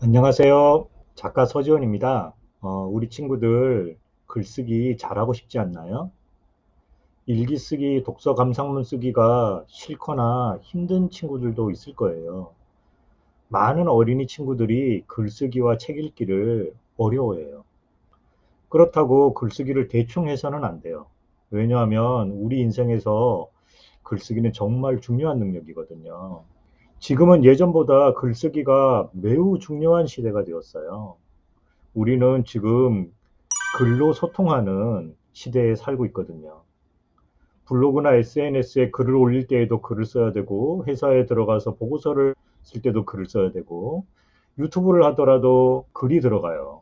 안녕하세요. 작가 서지원입니다. 어, 우리 친구들 글쓰기 잘하고 싶지 않나요? 일기 쓰기, 독서 감상문 쓰기가 싫거나 힘든 친구들도 있을 거예요. 많은 어린이 친구들이 글쓰기와 책 읽기를 어려워해요. 그렇다고 글쓰기를 대충 해서는 안 돼요. 왜냐하면 우리 인생에서 글쓰기는 정말 중요한 능력이거든요. 지금은 예전보다 글쓰기가 매우 중요한 시대가 되었어요. 우리는 지금 글로 소통하는 시대에 살고 있거든요. 블로그나 SNS에 글을 올릴 때에도 글을 써야 되고, 회사에 들어가서 보고서를 쓸 때도 글을 써야 되고, 유튜브를 하더라도 글이 들어가요.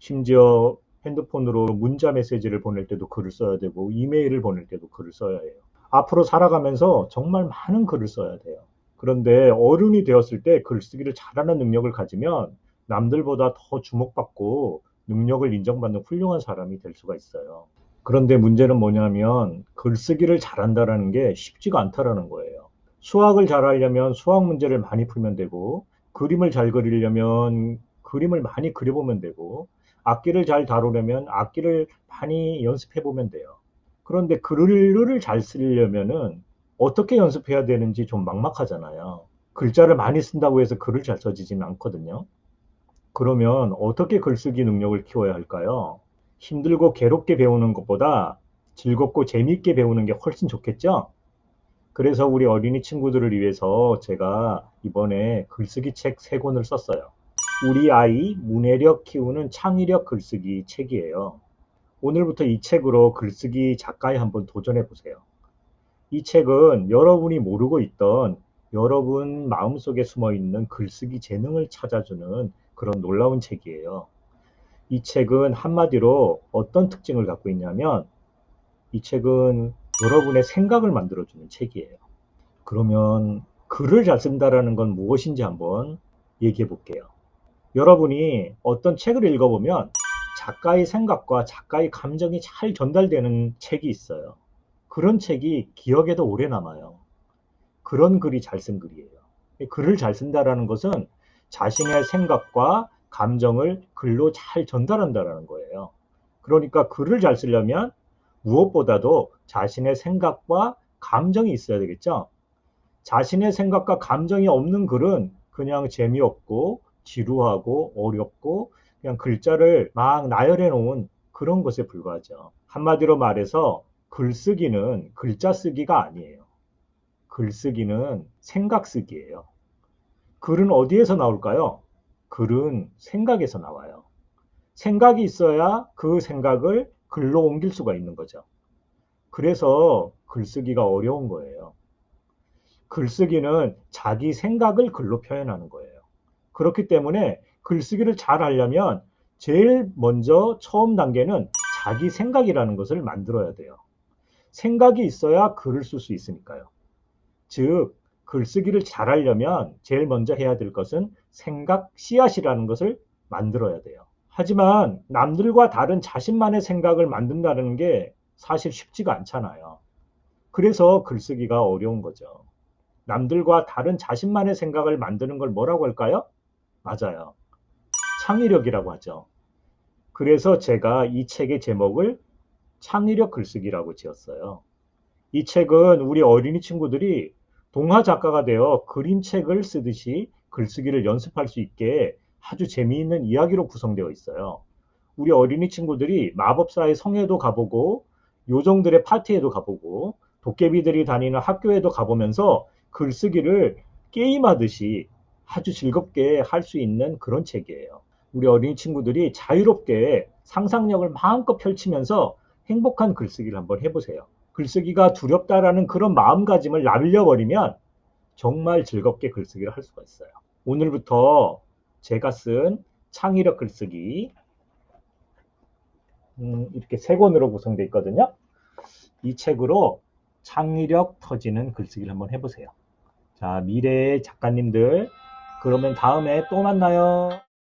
심지어 핸드폰으로 문자 메시지를 보낼 때도 글을 써야 되고, 이메일을 보낼 때도 글을 써야 해요. 앞으로 살아가면서 정말 많은 글을 써야 돼요. 그런데 어른이 되었을 때 글쓰기를 잘하는 능력을 가지면 남들보다 더 주목받고 능력을 인정받는 훌륭한 사람이 될 수가 있어요. 그런데 문제는 뭐냐면 글쓰기를 잘한다라는 게 쉽지가 않다라는 거예요. 수학을 잘하려면 수학 문제를 많이 풀면 되고 그림을 잘 그리려면 그림을 많이 그려보면 되고 악기를 잘 다루려면 악기를 많이 연습해 보면 돼요. 그런데 글을 잘 쓰려면은 어떻게 연습해야 되는지 좀 막막하잖아요. 글자를 많이 쓴다고 해서 글을 잘 써지지는 않거든요. 그러면 어떻게 글쓰기 능력을 키워야 할까요? 힘들고 괴롭게 배우는 것보다 즐겁고 재미있게 배우는 게 훨씬 좋겠죠? 그래서 우리 어린이 친구들을 위해서 제가 이번에 글쓰기 책세 권을 썼어요. 우리 아이 문해력 키우는 창의력 글쓰기 책이에요. 오늘부터 이 책으로 글쓰기 작가에 한번 도전해 보세요. 이 책은 여러분이 모르고 있던 여러분 마음속에 숨어 있는 글쓰기 재능을 찾아주는 그런 놀라운 책이에요. 이 책은 한마디로 어떤 특징을 갖고 있냐면 이 책은 여러분의 생각을 만들어주는 책이에요. 그러면 글을 잘 쓴다라는 건 무엇인지 한번 얘기해 볼게요. 여러분이 어떤 책을 읽어보면 작가의 생각과 작가의 감정이 잘 전달되는 책이 있어요. 그런 책이 기억에도 오래 남아요. 그런 글이 잘 쓴 글이에요. 글을 잘 쓴다라는 것은 자신의 생각과 감정을 글로 잘 전달한다라는 거예요. 그러니까 글을 잘 쓰려면 무엇보다도 자신의 생각과 감정이 있어야 되겠죠. 자신의 생각과 감정이 없는 글은 그냥 재미없고 지루하고 어렵고 그냥 글자를 막 나열해 놓은 그런 것에 불과하죠. 한마디로 말해서 글쓰기는 글자 쓰기가 아니에요. 글쓰기는 생각 쓰기예요. 글은 어디에서 나올까요? 글은 생각에서 나와요. 생각이 있어야 그 생각을 글로 옮길 수가 있는 거죠. 그래서 글쓰기가 어려운 거예요. 글쓰기는 자기 생각을 글로 표현하는 거예요. 그렇기 때문에 글쓰기를 잘 하려면 제일 먼저 처음 단계는 자기 생각이라는 것을 만들어야 돼요. 생각이 있어야 글을 쓸 수 있으니까요. 즉, 글쓰기를 잘하려면 제일 먼저 해야 될 것은 생각 씨앗이라는 것을 만들어야 돼요. 하지만 남들과 다른 자신만의 생각을 만든다는 게 사실 쉽지가 않잖아요. 그래서 글쓰기가 어려운 거죠. 남들과 다른 자신만의 생각을 만드는 걸 뭐라고 할까요? 맞아요. 창의력이라고 하죠. 그래서 제가 이 책의 제목을 창의력 글쓰기라고 지었어요. 이 책은 우리 어린이 친구들이 동화 작가가 되어 그림책을 쓰듯이 글쓰기를 연습할 수 있게 아주 재미있는 이야기로 구성되어 있어요. 우리 어린이 친구들이 마법사의 성에도 가보고 요정들의 파티에도 가보고 도깨비들이 다니는 학교에도 가보면서 글쓰기를 게임하듯이 아주 즐겁게 할 수 있는 그런 책이에요. 우리 어린이 친구들이 자유롭게 상상력을 마음껏 펼치면서 행복한 글쓰기를 한번 해보세요. 글쓰기가 두렵다라는 그런 마음가짐을 날려버리면 정말 즐겁게 글쓰기를 할 수가 있어요. 오늘부터 제가 쓴 창의력 글쓰기 음, 이렇게 세 권으로 구성되어 있거든요. 이 책으로 창의력 터지는 글쓰기를 한번 해보세요. 자, 미래의 작가님들 그러면 다음에 또 만나요.